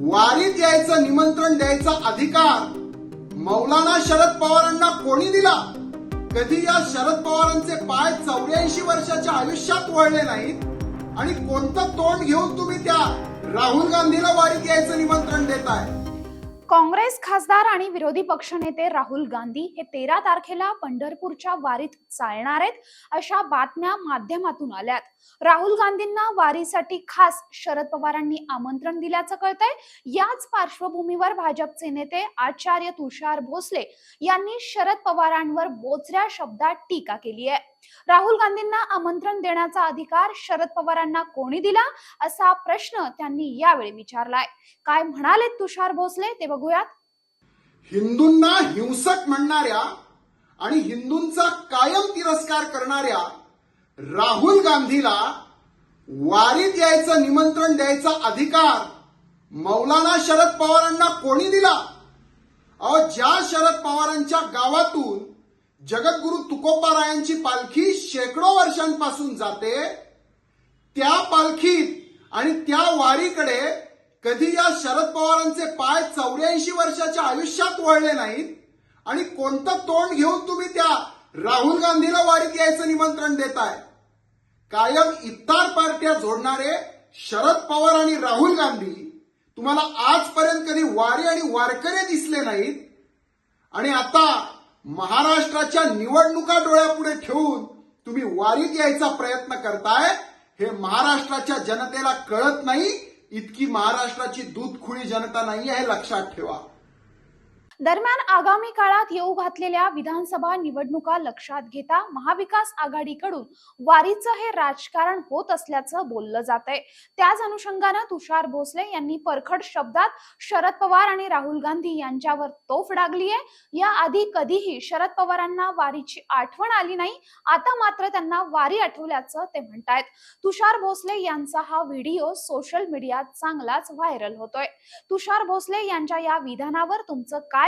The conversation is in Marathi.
वारीत यायचं निमंत्रण द्यायचा अधिकार मौलाना शरद पवारांना कोणी दिला? कधी या शरद पवारांचे पाय चौऱ्याऐंशी वर्षाच्या आयुष्यात वळले नाहीत? आणि कोणतं तोंड घेऊन तुम्ही त्या राहुल गांधीला वारीत यायचं निमंत्रण देताय? काँग्रेस खासदार आणि विरोधी पक्षनेते राहुल गांधी हे तेरा तारखेला पंढरपूरच्या वारीत चालणार आहेत अशा बातम्या माध्यमातून आल्यात. राहुल गांधींना वारीसाठी खास शरद पवारांनी आमंत्रण दिल्याचं कळतंय. याच पार्श्वभूमीवर भाजपचे नेते आचार्य तुषार भोसले यांनी शरद पवारांवर बोचऱ्या शब्दात टीका केली आहे. राहुल गांधींना आमंत्रण देण्याचा अधिकार शरद पवारांना कोणी दिला? असा प्रश्न त्यांनी यावेळी विचारलाय. काय म्हणाले तुषार भोसले? ते बघूयात. हिंदूंना हिंसक म्हणणाऱ्या आणि हिंदूंचा कायम तिरस्कार करणाऱ्या राहुल गांधीला वारीत यायचं निमंत्रण द्यायचा अधिकार मौलाना शरद पवारांना कोणी दिला? अ ज्या शरद पवारांच्या गावातून जगद्गुरु तुकोबारायांची पालखी शेकडो वर्षांपासून जाते. त्या पालखीत आणि त्या वारीकडे कधी या शरद पवारांचे पाय चौऱ्याऐंशी वर्षाच्या आयुष्यात वळले नाहीत. आणि कोणतं तोंड घेऊन तुम्ही त्या राहुल गांधीला वारीत यायचं निमंत्रण देताय? कायम इफ्तार पार्ट्या जोडणारे शरद पवार आणि राहुल गांधी तुम्हाला आजपर्यंत कधी वारी आणि वारकरी दिसले नाहीत. आणि आता महाराष्ट्राच्या निवडणुका डोळ्यापुढे ठेवून तुम्ही वारीत यायचा प्रयत्न करताय हे महाराष्ट्राच्या जनतेला कळत नाही. इतकी महाराष्ट्राची दूधखुळी जनता नाही हे लक्षात ठेवा. दरम्यान आगामी काळात येऊ घातलेल्या विधानसभा निवडणुका लक्षात घेता महाविकास आघाडीकडून वारीचं हे राजकारण होत असल्याचं बोललं जात आहे त्याच अनुषंगानं तुषार भोसले यांनी परखड शब्दात शरद पवार आणि राहुल गांधी यांच्यावर तोफ डागली आहे या आधी कधीही शरद पवारांना वारीची आठवण आली नाही. आता मात्र त्यांना वारी आठवल्याचं ते म्हणतायत. तुषार भोसले यांचा हा व्हिडिओ सोशल मीडियात चांगलाच व्हायरल होतोय. तुषार भोसले यांच्या या विधानावर तुमचं काय